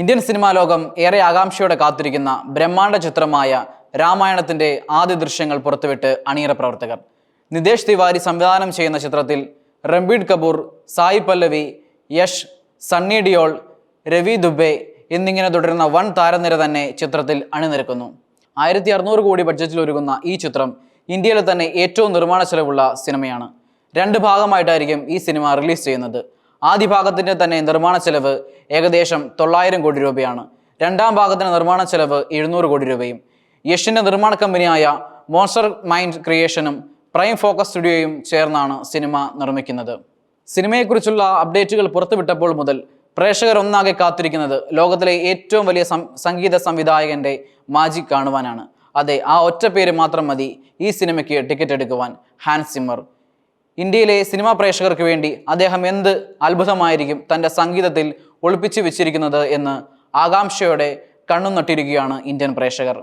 Indian cinema ലോകം ഏറെ ആകാംക്ഷയോടെ കാത്തിരിക്കുന്ന ബ്രഹ്മാണ്ഡ ചിത്രമായ രാമായണത്തിന്റെ ആദ്യ ദൃശ്യങ്ങൾ പുറത്തുവിട്ട് അണിയറ പ്രവർത്തകർ. നിതേഷ് തിവാരി സംവിധാനം ചെയ്യുന്ന ചിത്രത്തിൽ റംബീഡ് കപൂർ സായി പല്ലവി യഷ് സണ്ണി ഡിയോൾ രവി ദുബെ എന്നിങ്ങനെ തുടരുന്ന വൺ താരനിര തന്നെ ചിത്രത്തിൽ അണിനിരക്കുന്നു. ആയിരത്തി അറുന്നൂറ് കോടി ബഡ്ജറ്റിൽ ഒരുങ്ങുന്ന ഈ ചിത്രം ഇന്ത്യയിലെ തന്നെ ഏറ്റവും നിർമ്മാണ ചെലവുള്ള സിനിമയാണ്. രണ്ട് ഭാഗമായിട്ടായിരിക്കും ഈ സിനിമ റിലീസ് ചെയ്യുന്നത്. ആദ്യ ഭാഗത്തിന്റെ തന്നെ നിർമ്മാണ ചെലവ് ഏകദേശം തൊള്ളായിരം കോടി രൂപയാണ്. രണ്ടാം ഭാഗത്തിന്റെ നിർമ്മാണ ചെലവ് എഴുന്നൂറ് കോടി രൂപയും. യഷിന്റെ നിർമ്മാണ കമ്പനിയായ മോൺസ്റ്റർ മൈൻഡ് ക്രിയേഷനും പ്രൈം ഫോക്കസ് സ്റ്റുഡിയോയും ചേർന്നാണ് സിനിമ നിർമ്മിക്കുന്നത്. സിനിമയെക്കുറിച്ചുള്ള അപ്ഡേറ്റുകൾ പുറത്തുവിട്ടപ്പോൾ മുതൽ പ്രേക്ഷകർ ഒന്നാകെ കാത്തിരിക്കുന്നത് ലോകത്തിലെ ഏറ്റവും വലിയ സംഗീത സംവിധായകന്റെ മാജിക് കാണുവാനാണ്. അതെ ആ ഒറ്റ പേര് മാത്രം മതി ഈ സിനിമയ്ക്ക് ടിക്കറ്റ് എടുക്കുവാൻ ഹാൻസ് സിമ്മർ ഇന്ത്യയിലെ സിനിമാ പ്രേക്ഷകർക്ക് വേണ്ടി അദ്ദേഹം എന്ത് അത്ഭുതമായിരിക്കും തന്റെ സംഗീതത്തിൽ ഒളിപ്പിച്ചു വെച്ചിരിക്കുന്നത് എന്ന് ആകാംക്ഷയോടെ കണ്ണും നട്ടിരിക്കുകയാണ് ഇന്ത്യൻ പ്രേക്ഷകർ.